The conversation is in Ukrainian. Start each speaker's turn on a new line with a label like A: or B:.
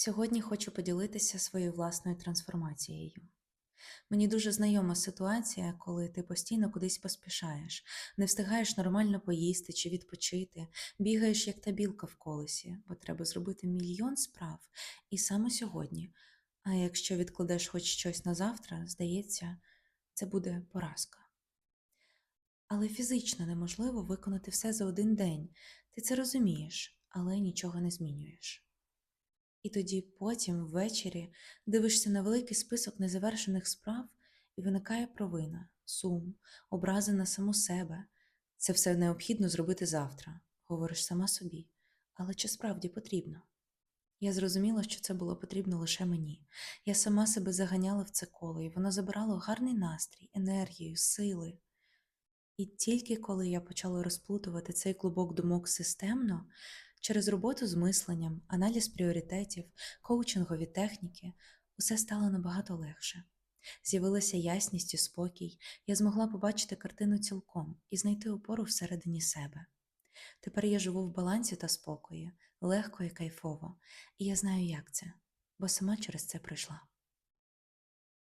A: Сьогодні хочу поділитися своєю власною трансформацією. Мені дуже знайома ситуація, коли ти постійно кудись поспішаєш, не встигаєш нормально поїсти чи відпочити, бігаєш як та білка в колесі, бо треба зробити мільйон справ і саме сьогодні. А якщо відкладеш хоч щось на завтра, здається, це буде поразка. Але фізично неможливо виконати все за один день. Ти це розумієш, але нічого не змінюєш. І тоді потім, ввечері, дивишся на великий список незавершених справ, і виникає провина, сум, образи на саму себе. Це все необхідно зробити завтра, говориш сама собі. Але чи справді потрібно? Я зрозуміла, що це було потрібно лише мені. Я сама себе заганяла в це коло, і воно забирало гарний настрій, енергію, сили. І тільки коли я почала розплутувати цей клубок думок системно, через роботу з мисленням, аналіз пріоритетів, коучингові техніки, усе стало набагато легше. З'явилася ясність і спокій, я змогла побачити картину цілком і знайти опору всередині себе. Тепер я живу в балансі та спокої, легко і кайфово, і я знаю, як це, бо сама через це пройшла.